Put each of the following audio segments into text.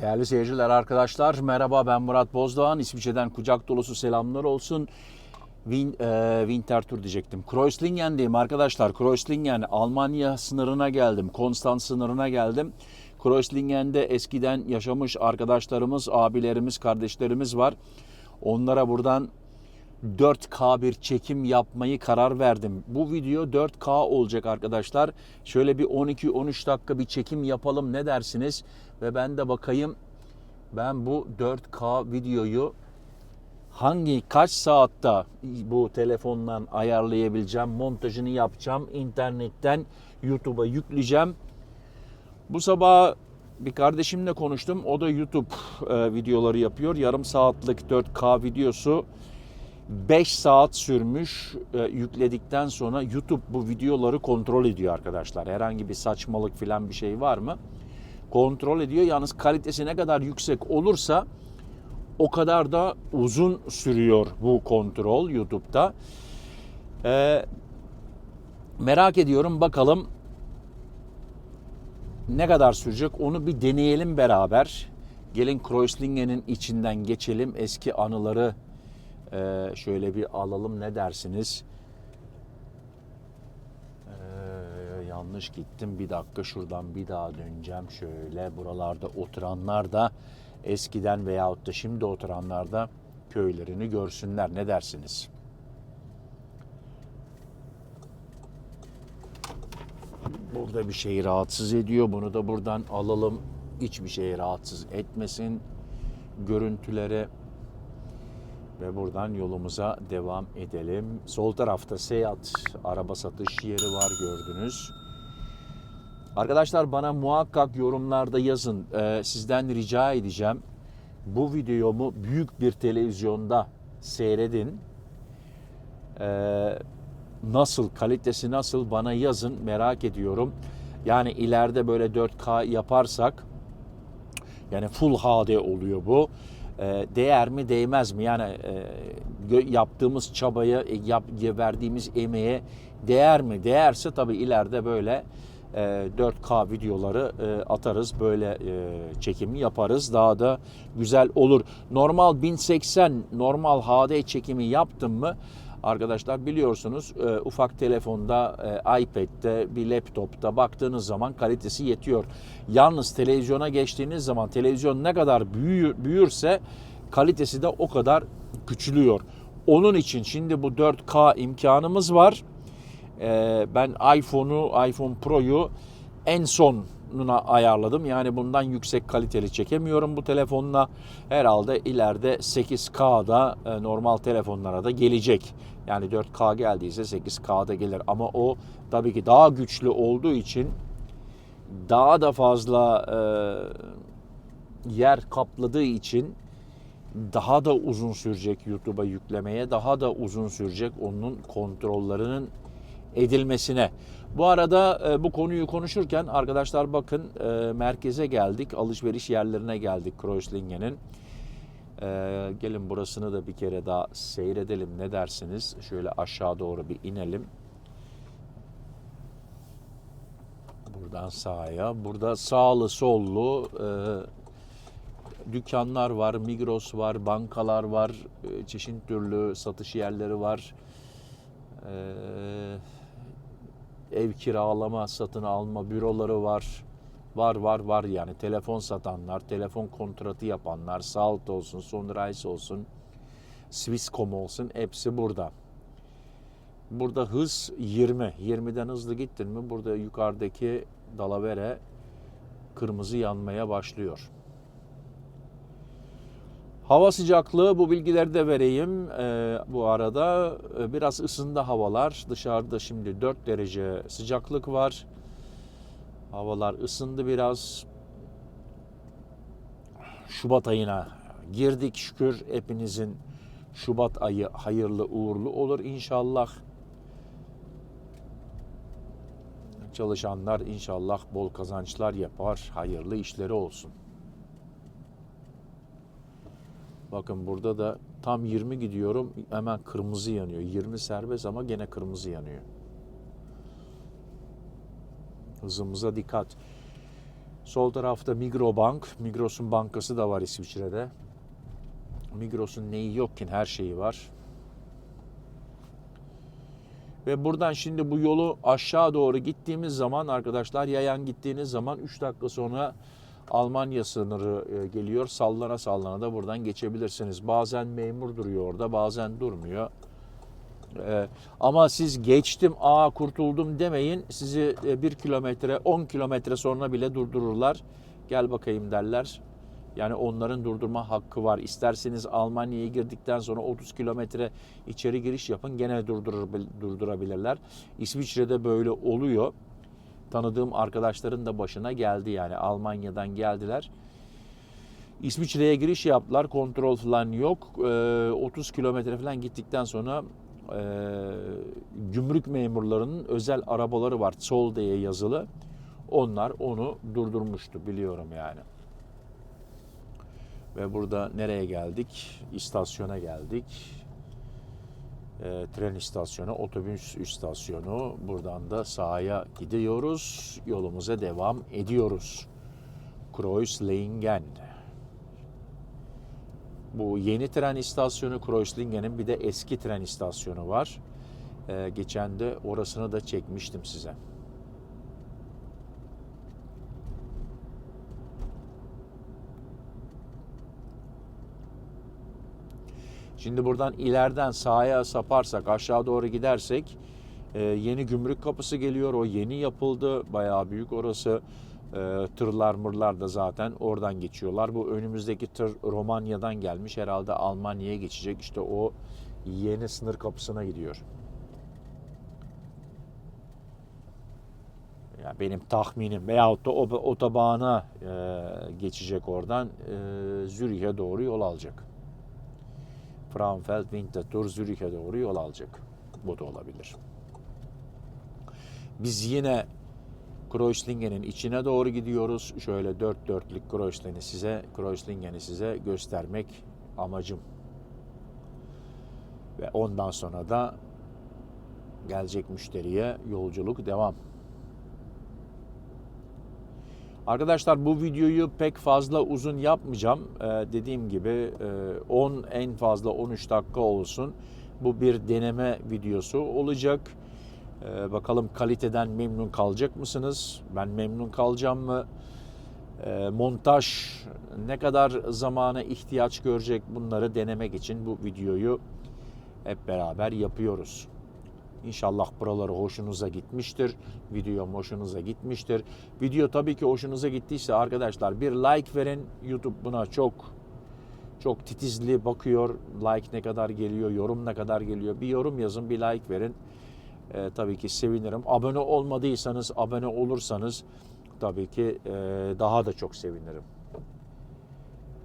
Değerli seyirciler, arkadaşlar merhaba ben Murat Bozdoğan. İsviçre'den kucak dolusu selamlar olsun. Win, e, Winter Tour diyecektim. Kreuzlingen'deyim arkadaşlar. Kreuzlingen Almanya sınırına geldim. Konstanz sınırına geldim. Kreuzlingen'de eskiden yaşamış arkadaşlarımız, abilerimiz, kardeşlerimiz var. Onlara buradan 4K bir çekim yapmayı karar verdim. Bu video 4K olacak arkadaşlar. Şöyle bir 12-13 dakika bir çekim yapalım ne dersiniz? Ve ben de bakayım ben bu 4K videoyu hangi kaç saatte bu telefondan ayarlayabileceğim, montajını yapacağım, internetten YouTube'a yükleyeceğim. Bu sabah bir kardeşimle konuştum. O da YouTube e, videoları yapıyor. Yarım saatlik 4K videosu 5 saat sürmüş e, yükledikten sonra YouTube bu videoları kontrol ediyor arkadaşlar. Herhangi bir saçmalık falan bir şey var mı? Kontrol ediyor. Yalnız kalitesi ne kadar yüksek olursa o kadar da uzun sürüyor bu kontrol YouTube'da. E, merak ediyorum bakalım ne kadar sürecek onu bir deneyelim beraber. Gelin Kreuzlingen'in içinden geçelim. Eski anıları ee, şöyle bir alalım ne dersiniz? Ee, yanlış gittim bir dakika şuradan bir daha döneceğim şöyle. Buralarda oturanlar da eskiden veyahut da şimdi oturanlar da köylerini görsünler. Ne dersiniz? Burada bir şey rahatsız ediyor. Bunu da buradan alalım. Hiçbir şey rahatsız etmesin. Görüntülere ve buradan yolumuza devam edelim. Sol tarafta Seat araba satış yeri var gördünüz. Arkadaşlar bana muhakkak yorumlarda yazın. Ee, sizden rica edeceğim. Bu videomu büyük bir televizyonda seyredin. Ee, nasıl, kalitesi nasıl bana yazın merak ediyorum. Yani ileride böyle 4K yaparsak yani Full HD oluyor bu değer mi değmez mi? Yani e, yaptığımız çabaya, e, yap, verdiğimiz emeğe değer mi? Değerse tabii ileride böyle 4K videoları atarız. Böyle çekimi yaparız. Daha da güzel olur. Normal 1080 normal HD çekimi yaptım mı arkadaşlar biliyorsunuz ufak telefonda, iPad'de, bir laptopta baktığınız zaman kalitesi yetiyor. Yalnız televizyona geçtiğiniz zaman televizyon ne kadar büyür, büyürse kalitesi de o kadar küçülüyor. Onun için şimdi bu 4K imkanımız var. Ben iPhone'u, iPhone Pro'yu en sonuna ayarladım. Yani bundan yüksek kaliteli çekemiyorum bu telefonla. Herhalde ileride 8K'da normal telefonlara da gelecek. Yani 4K geldiyse 8K'da gelir ama o tabii ki daha güçlü olduğu için daha da fazla e, yer kapladığı için daha da uzun sürecek YouTube'a yüklemeye, daha da uzun sürecek onun kontrollerinin edilmesine. Bu arada e, bu konuyu konuşurken arkadaşlar bakın e, merkeze geldik, alışveriş yerlerine geldik Kreuzlingen'in. E, gelin burasını da bir kere daha seyredelim ne dersiniz? Şöyle aşağı doğru bir inelim. Buradan sağa. Burada sağlı sollu e, dükkanlar var, Migros var, bankalar var, e, çeşit türlü satış yerleri var. E, ev kiralama, satın alma büroları var. Var var var yani telefon satanlar, telefon kontratı yapanlar, Salt olsun, Sunrise olsun, Swisscom olsun hepsi burada. Burada hız 20. 20'den hızlı gittin mi burada yukarıdaki dalavere kırmızı yanmaya başlıyor. Hava sıcaklığı bu bilgileri de vereyim. Ee, bu arada e, biraz ısındı havalar. Dışarıda şimdi 4 derece sıcaklık var. Havalar ısındı biraz. Şubat ayına girdik şükür. Hepinizin Şubat ayı hayırlı uğurlu olur inşallah. Çalışanlar inşallah bol kazançlar yapar, hayırlı işleri olsun. Bakın burada da tam 20 gidiyorum hemen kırmızı yanıyor. 20 serbest ama gene kırmızı yanıyor. Hızımıza dikkat. Sol tarafta Migrobank. Migros'un bankası da var İsviçre'de. Migros'un neyi yok ki her şeyi var. Ve buradan şimdi bu yolu aşağı doğru gittiğimiz zaman arkadaşlar yayan gittiğiniz zaman 3 dakika sonra Almanya sınırı e, geliyor. Sallana sallana da buradan geçebilirsiniz. Bazen memur duruyor orada bazen durmuyor. Ee, ama siz geçtim, aa kurtuldum demeyin. Sizi e, bir kilometre, 10 kilometre sonra bile durdururlar. Gel bakayım derler. Yani onların durdurma hakkı var. İsterseniz Almanya'ya girdikten sonra 30 kilometre içeri giriş yapın. Gene durdurur, durdurabilirler. İsviçre'de böyle oluyor. Tanıdığım arkadaşların da başına geldi yani. Almanya'dan geldiler. İsviçre'ye giriş yaptılar. Kontrol falan yok. Ee, 30 kilometre falan gittikten sonra e, gümrük memurlarının özel arabaları var. Sol diye yazılı. Onlar onu durdurmuştu biliyorum yani. Ve burada nereye geldik? İstasyona geldik. E, tren istasyonu, otobüs istasyonu. Buradan da sahaya gidiyoruz. Yolumuza devam ediyoruz. Kreuzlingen. Bu yeni tren istasyonu Kreuzlingen'in bir de eski tren istasyonu var. Ee, geçen de orasını da çekmiştim size. Şimdi buradan ileriden sağa saparsak, aşağı doğru gidersek e, yeni gümrük kapısı geliyor. O yeni yapıldı. Bayağı büyük orası. E, tırlar mırlar da zaten oradan geçiyorlar. Bu önümüzdeki tır Romanya'dan gelmiş. Herhalde Almanya'ya geçecek. İşte o yeni sınır kapısına gidiyor. Ya benim tahminim veyahut da otobana e, geçecek oradan e, Zürih'e doğru yol alacak. Frauenfeld Winterthur Zürih'e doğru yol alacak. Bu da olabilir. Biz yine Kreuzlingen'in içine doğru gidiyoruz. Şöyle dört dörtlük Kreuzlingen'i size, Kreuzlingen'i size göstermek amacım. Ve ondan sonra da gelecek müşteriye yolculuk devam. Arkadaşlar bu videoyu pek fazla uzun yapmayacağım. Ee, dediğim gibi e, 10 en fazla 13 dakika olsun. Bu bir deneme videosu olacak. Ee, bakalım kaliteden memnun kalacak mısınız? Ben memnun kalacağım mı? Ee, montaj ne kadar zamana ihtiyaç görecek bunları denemek için bu videoyu hep beraber yapıyoruz. İnşallah buraları hoşunuza gitmiştir. Videom hoşunuza gitmiştir. Video tabii ki hoşunuza gittiyse arkadaşlar bir like verin. YouTube buna çok çok titizli bakıyor. Like ne kadar geliyor, yorum ne kadar geliyor. Bir yorum yazın, bir like verin. Ee, tabii ki sevinirim. Abone olmadıysanız, abone olursanız tabii ki e, daha da çok sevinirim.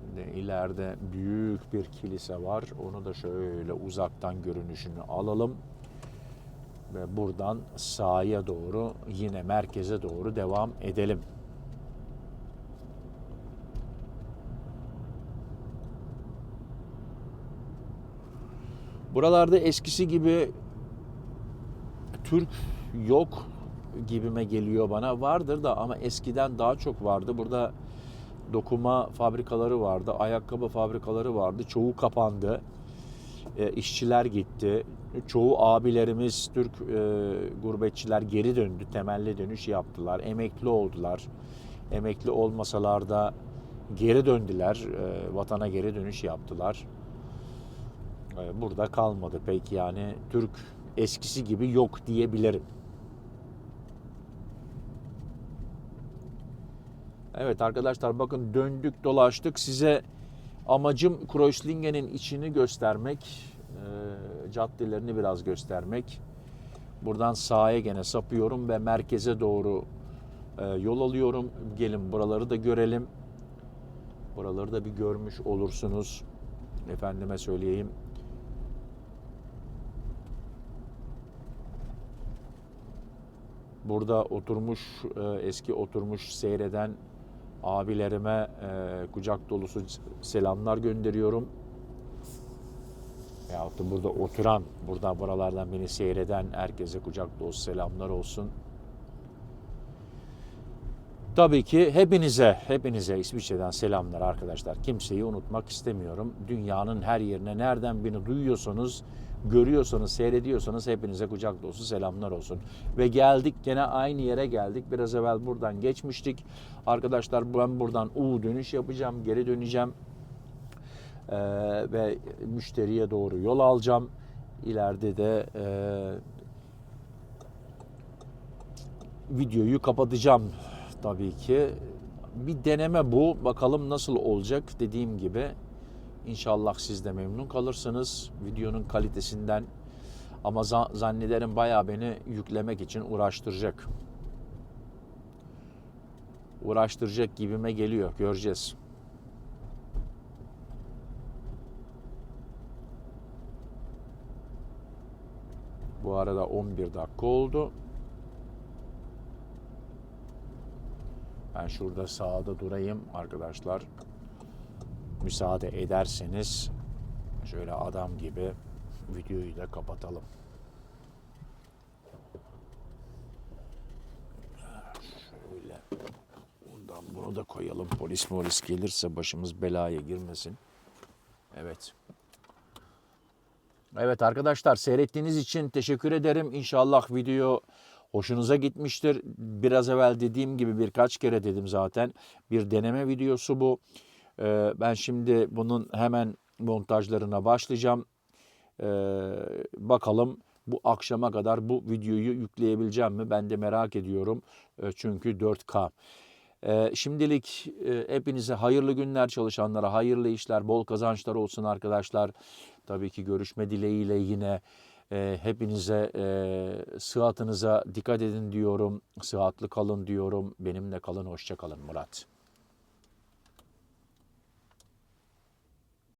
Şimdi ileride büyük bir kilise var. Onu da şöyle uzaktan görünüşünü alalım ve buradan sağa doğru yine merkeze doğru devam edelim. Buralarda eskisi gibi Türk yok gibime geliyor bana. Vardır da ama eskiden daha çok vardı. Burada dokuma fabrikaları vardı, ayakkabı fabrikaları vardı. Çoğu kapandı. E, işçiler gitti çoğu abilerimiz Türk e, gurbetçiler geri döndü, temelli dönüş yaptılar, emekli oldular. Emekli olmasalar da geri döndüler, e, vatana geri dönüş yaptılar. E, burada kalmadı pek yani Türk eskisi gibi yok diyebilirim. Evet arkadaşlar bakın döndük dolaştık size amacım Kreuzlingen'in içini göstermek caddelerini biraz göstermek. Buradan sağa gene sapıyorum ve merkeze doğru e, yol alıyorum. Gelin buraları da görelim. Buraları da bir görmüş olursunuz. Efendime söyleyeyim. Burada oturmuş, e, eski oturmuş seyreden abilerime e, kucak dolusu selamlar gönderiyorum veyahut da burada oturan, burada buralardan beni seyreden herkese kucak dolusu selamlar olsun. Tabii ki hepinize, hepinize İsviçre'den selamlar arkadaşlar. Kimseyi unutmak istemiyorum. Dünyanın her yerine nereden beni duyuyorsanız, görüyorsanız, seyrediyorsanız hepinize kucak dolusu selamlar olsun. Ve geldik gene aynı yere geldik. Biraz evvel buradan geçmiştik. Arkadaşlar ben buradan U dönüş yapacağım, geri döneceğim. Ee, ve müşteriye doğru yol alacağım. İleride de e, videoyu kapatacağım tabii ki. Bir deneme bu. Bakalım nasıl olacak. Dediğim gibi inşallah siz de memnun kalırsınız videonun kalitesinden. Ama za- zannederim bayağı beni yüklemek için uğraştıracak. Uğraştıracak gibime geliyor. Göreceğiz. Bu arada 11 dakika oldu. Ben şurada sağda durayım arkadaşlar. Müsaade ederseniz şöyle adam gibi videoyu da kapatalım. Şöyle bundan bunu da koyalım. Polis polis gelirse başımız belaya girmesin. Evet. Evet arkadaşlar seyrettiğiniz için teşekkür ederim. İnşallah video hoşunuza gitmiştir. Biraz evvel dediğim gibi birkaç kere dedim zaten. Bir deneme videosu bu. Ee, ben şimdi bunun hemen montajlarına başlayacağım. Ee, bakalım bu akşama kadar bu videoyu yükleyebileceğim mi? Ben de merak ediyorum. Ee, çünkü 4K. Ee, şimdilik e, hepinize hayırlı günler çalışanlara, hayırlı işler, bol kazançlar olsun arkadaşlar. Tabii ki görüşme dileğiyle yine e, hepinize e, sıhhatınıza dikkat edin diyorum. Sıhhatli kalın diyorum. Benimle kalın, hoşça kalın Murat.